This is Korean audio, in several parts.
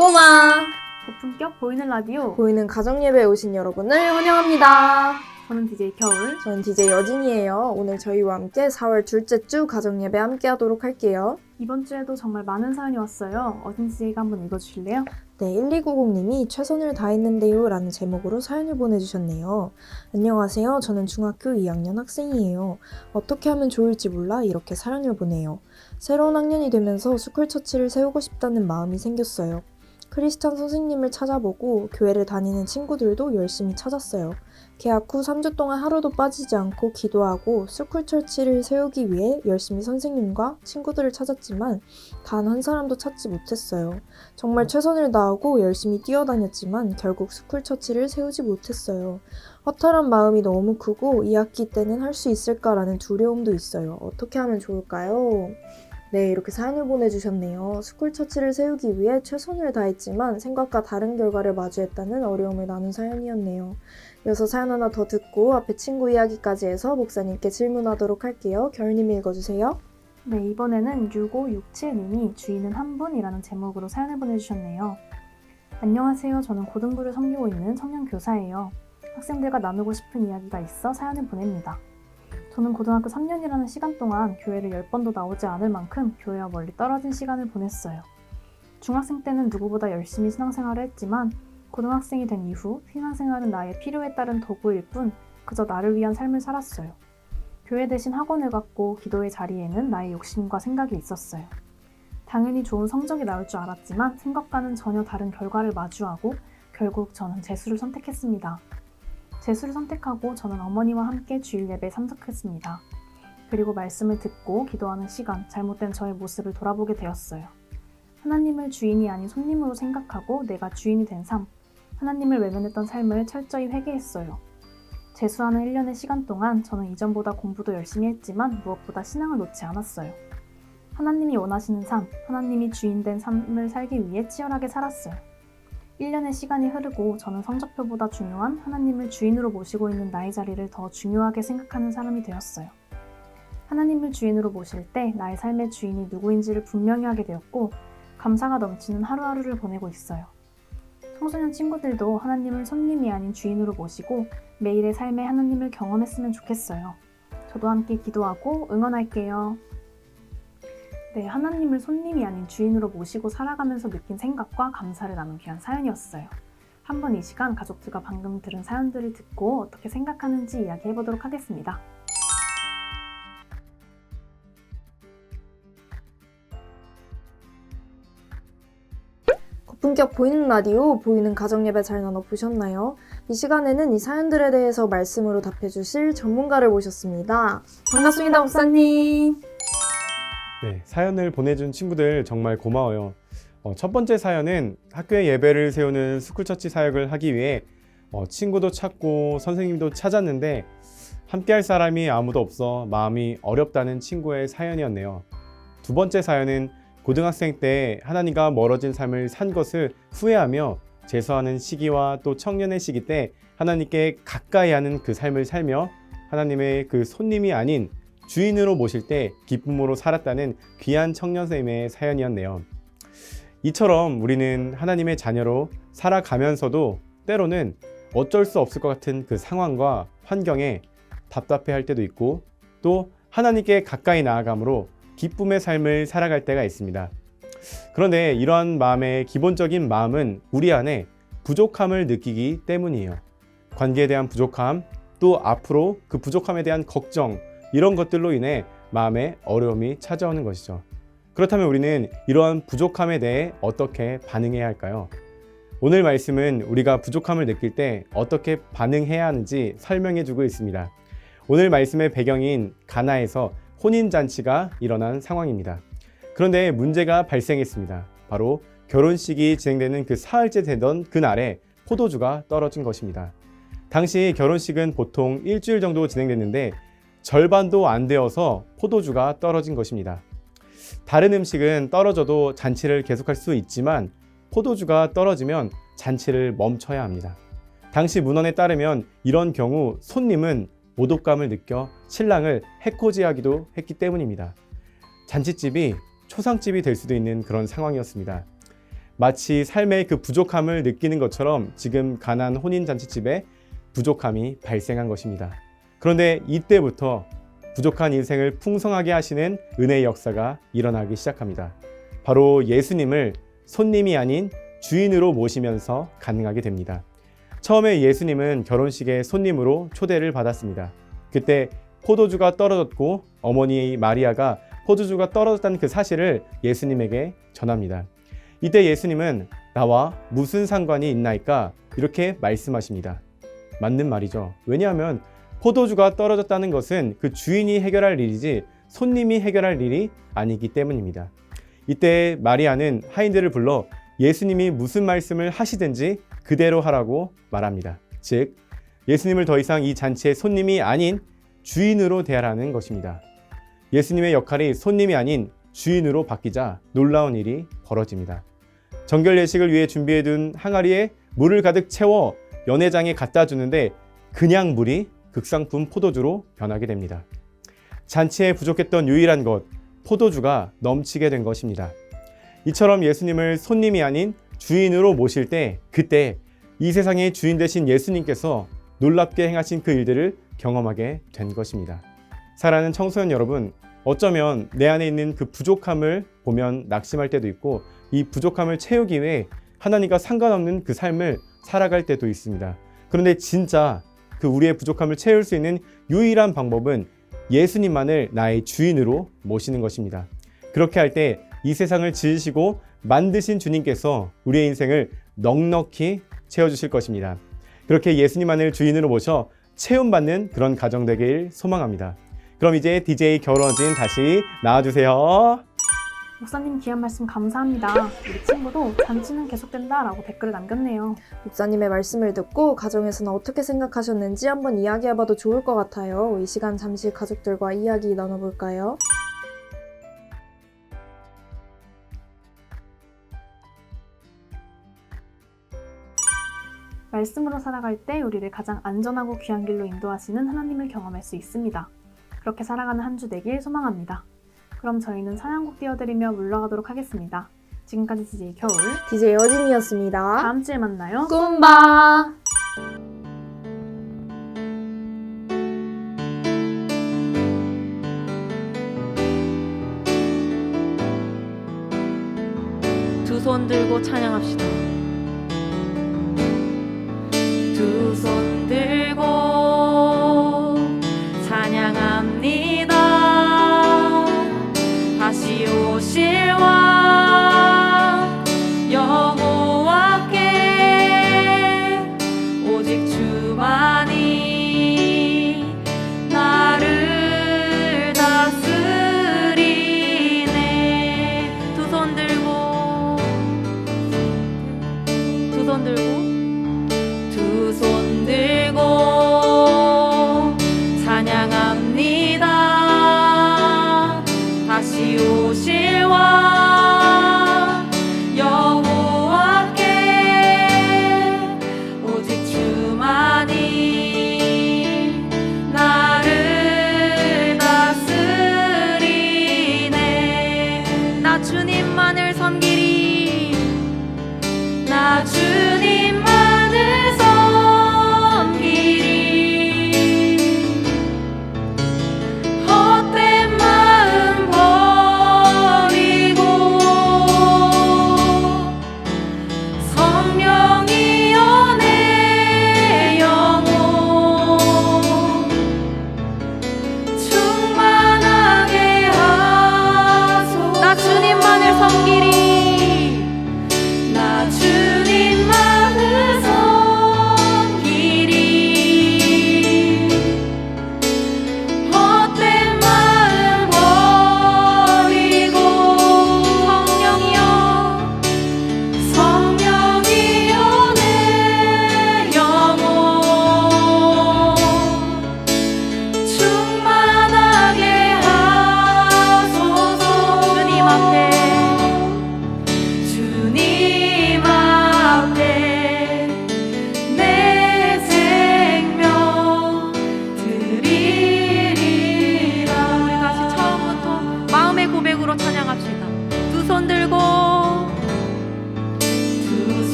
꼬마 고품격 보이는 라디오. 보이는 가정 예배에 오신 여러분을 환영합니다. 저는 DJ 겨울. 저는 DJ 여진이에요. 오늘 저희와 함께 4월 둘째 주 가정 예배 함께 하도록 할게요. 이번 주에도 정말 많은 사연이 왔어요. 어딘지가 한번 읽어주실래요? 네, 1290님이 최선을 다했는데요 라는 제목으로 사연을 보내주셨네요. 안녕하세요. 저는 중학교 2학년 학생이에요. 어떻게 하면 좋을지 몰라 이렇게 사연을 보내요. 새로운 학년이 되면서 스쿨처치를 세우고 싶다는 마음이 생겼어요. 크리스찬 선생님을 찾아보고 교회를 다니는 친구들도 열심히 찾았어요. 개학 후 3주 동안 하루도 빠지지 않고 기도하고 스쿨처치를 세우기 위해 열심히 선생님과 친구들을 찾았지만 단 한 사람도 찾지 못했어요. 정말 최선을 다하고 열심히 뛰어다녔지만 결국 스쿨처치를 세우지 못했어요. 허탈한 마음이 너무 크고 2학기 때는 할 수 있을까라는 두려움도 있어요. 어떻게 하면 좋을까요? 네, 이렇게 사연을 보내주셨네요. 스쿨처치를 세우기 위해 최선을 다했지만 생각과 다른 결과를 마주했다는 어려움을 나눈 사연이었네요. 이어서 사연 하나 더 듣고 앞에 친구 이야기까지 해서 목사님께 질문하도록 할게요. 결님 읽어주세요. 네, 이번에는 6567님이 주인은 한 분이라는 제목으로 사연을 보내주셨네요. 안녕하세요. 저는 고등부를 섬기고 있는 청년 교사예요. 학생들과 나누고 싶은 이야기가 있어 사연을 보냅니다. 저는 고등학교 3년이라는 시간 동안 교회를 10번도 나오지 않을 만큼 교회와 멀리 떨어진 시간을 보냈어요. 중학생 때는 누구보다 열심히 신앙생활을 했지만 고등학생이 된 이후 신앙생활은 나의 필요에 따른 도구일 뿐 그저 나를 위한 삶을 살았어요. 교회 대신 학원을 갔고 기도의 자리에는 나의 욕심과 생각이 있었어요. 당연히 좋은 성적이 나올 줄 알았지만 생각과는 전혀 다른 결과를 마주하고 결국 저는 재수를 선택했습니다. 재수를 선택하고 저는 어머니와 함께 주일 예배에 참석했습니다. 그리고 말씀을 듣고 기도하는 시간, 잘못된 저의 모습을 돌아보게 되었어요. 하나님을 주인이 아닌 손님으로 생각하고 내가 주인이 된 삶, 하나님을 외면했던 삶을 철저히 회개했어요. 재수하는 1년의 시간 동안 저는 이전보다 공부도 열심히 했지만 무엇보다 신앙을 놓지 않았어요. 하나님이 원하시는 삶, 하나님이 주인 된 삶을 살기 위해 치열하게 살았어요. 1년의 시간이 흐르고 저는 성적표보다 중요한 하나님을 주인으로 모시고 있는 나의 자리를 더 중요하게 생각하는 사람이 되었어요. 하나님을 주인으로 모실 때 나의 삶의 주인이 누구인지를 분명히 하게 되었고 감사가 넘치는 하루하루를 보내고 있어요. 청소년 친구들도 하나님을 손님이 아닌 주인으로 모시고 매일의 삶에 하나님을 경험했으면 좋겠어요. 저도 함께 기도하고 응원할게요. 네, 하나님을 손님이 아닌 주인으로 모시고 살아가면서 느낀 생각과 감사를 나눈 귀한 사연이었어요. 한번 이 시간 가족들과 방금 들은 사연들을 듣고 어떻게 생각하는지 이야기해 보도록 하겠습니다. 고품격 보이는 라디오, 보이는 가정 예배 잘 나눠보셨나요? 이 시간에는 이 사연들에 대해서 말씀으로 답해주실 전문가를 모셨습니다. 반갑습니다, 목사님. 네, 사연을 보내준 친구들 정말 고마워요. 어, 첫 번째 사연은 학교에 예배를 세우는 스쿨처치 사역을 하기 위해 어, 친구도 찾고 선생님도 찾았는데 함께 할 사람이 아무도 없어 마음이 어렵다는 친구의 사연이었네요. 두 번째 사연은 고등학생 때 하나님과 멀어진 삶을 산 것을 후회하며 재수하는 시기와 또 청년의 시기 때 하나님께 가까이 하는 그 삶을 살며 하나님의 그 손님이 아닌 주인으로 모실 때 기쁨으로 살았다는 귀한 청년쌤의 사연이었네요. 이처럼 우리는 하나님의 자녀로 살아가면서도 때로는 어쩔 수 없을 것 같은 그 상황과 환경에 답답해 할 때도 있고 또 하나님께 가까이 나아감으로 기쁨의 삶을 살아갈 때가 있습니다. 그런데 이러한 마음의 기본적인 마음은 우리 안에 부족함을 느끼기 때문이에요. 관계에 대한 부족함, 또 앞으로 그 부족함에 대한 걱정, 이런 것들로 인해 마음에 어려움이 찾아오는 것이죠. 그렇다면 우리는 이러한 부족함에 대해 어떻게 반응해야 할까요? 오늘 말씀은 우리가 부족함을 느낄 때 어떻게 반응해야 하는지 설명해 주고 있습니다. 오늘 말씀의 배경인 가나에서 혼인잔치가 일어난 상황입니다. 그런데 문제가 발생했습니다. 바로 결혼식이 진행되는 그 사흘째 되던 그날에 포도주가 떨어진 것입니다. 당시 결혼식은 보통 일주일 정도 진행됐는데 절반도 안 되어서 포도주가 떨어진 것입니다. 다른 음식은 떨어져도 잔치를 계속할 수 있지만 포도주가 떨어지면 잔치를 멈춰야 합니다. 당시 문헌에 따르면 이런 경우 손님은 모독감을 느껴 신랑을 해코지하기도 했기 때문입니다. 잔치집이 초상집이 될 수도 있는 그런 상황이었습니다. 마치 삶의 그 부족함을 느끼는 것처럼 지금 가난 혼인 잔치집에 부족함이 발생한 것입니다. 그런데 이때부터 부족한 인생을 풍성하게 하시는 은혜의 역사가 일어나기 시작합니다. 바로 예수님을 손님이 아닌 주인으로 모시면서 가능하게 됩니다. 처음에 예수님은 결혼식에 손님으로 초대를 받았습니다. 그때 포도주가 떨어졌고 어머니 마리아가 포도주가 떨어졌다는 그 사실을 예수님에게 전합니다. 이때 예수님은 나와 무슨 상관이 있나이까 이렇게 말씀하십니다. 맞는 말이죠. 왜냐하면 포도주가 떨어졌다는 것은 그 주인이 해결할 일이지 손님이 해결할 일이 아니기 때문입니다. 이때 마리아는 하인들을 불러 예수님이 무슨 말씀을 하시든지 그대로 하라고 말합니다. 즉, 예수님을 더 이상 이 잔치의 손님이 아닌 주인으로 대하라는 것입니다. 예수님의 역할이 손님이 아닌 주인으로 바뀌자 놀라운 일이 벌어집니다. 정결 예식을 위해 준비해둔 항아리에 물을 가득 채워 연회장에 갖다 주는데 그냥 물이 극상품 포도주로 변하게 됩니다. 잔치에 부족했던 유일한 것, 포도주가 넘치게 된 것입니다. 이처럼 예수님을 손님이 아닌 주인으로 모실 때 그때 이 세상의 주인 되신 예수님께서 놀랍게 행하신 그 일들을 경험하게 된 것입니다. 사랑하는 청소년 여러분, 어쩌면 내 안에 있는 그 부족함을 보면 낙심할 때도 있고 이 부족함을 채우기 위해 하나님과 상관없는 그 삶을 살아갈 때도 있습니다. 그런데 진짜 그 우리의 부족함을 채울 수 있는 유일한 방법은 예수님만을 나의 주인으로 모시는 것입니다. 그렇게 할 때 이 세상을 지으시고 만드신 주님께서 우리의 인생을 넉넉히 채워주실 것입니다. 그렇게 예수님만을 주인으로 모셔 체험받는 그런 가정 되길 소망합니다. 그럼 이제 DJ 결혼진 다시 나와주세요. 목사님 귀한 말씀 감사합니다. 우리 친구도 잔치는 계속된다 라고 댓글을 남겼네요. 목사님의 말씀을 듣고 가정에서는 어떻게 생각하셨는지 한번 이야기해봐도 좋을 것 같아요. 이 시간 잠시 가족들과 이야기 나눠볼까요? 말씀으로 살아갈 때 우리를 가장 안전하고 귀한 길로 인도하시는 하나님을 경험할 수 있습니다. 그렇게 살아가는 한 주 되길 소망합니다. 그럼 저희는 찬양곡 띄워드리며 물러가도록 하겠습니다. 지금까지 DJ 겨울 DJ 여진이었습니다. 다음 주에 만나요. 꿈바! 두 손 들고 찬양합시다.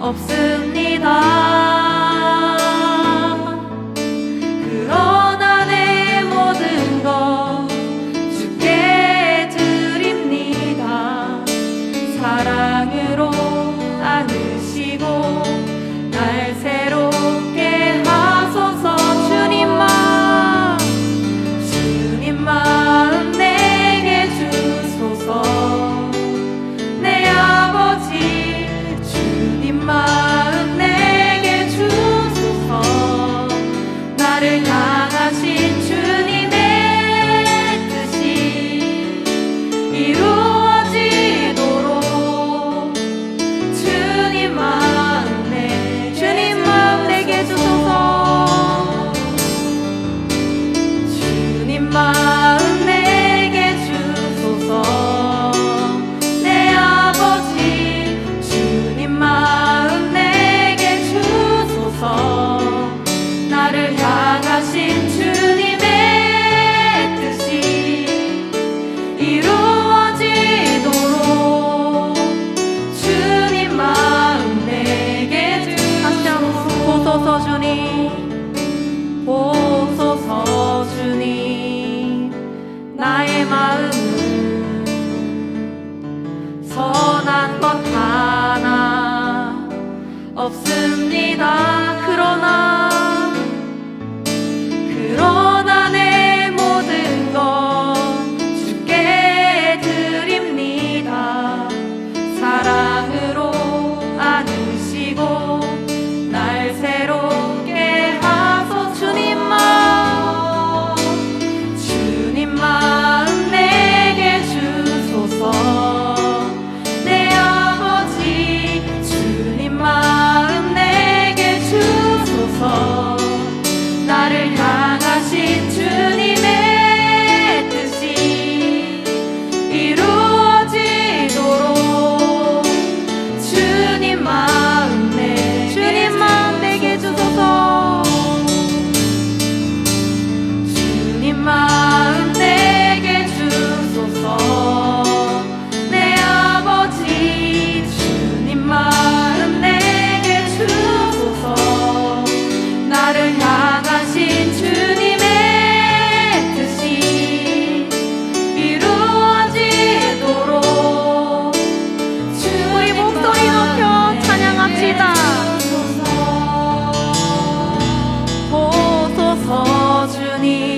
없습니다 없습니다 You.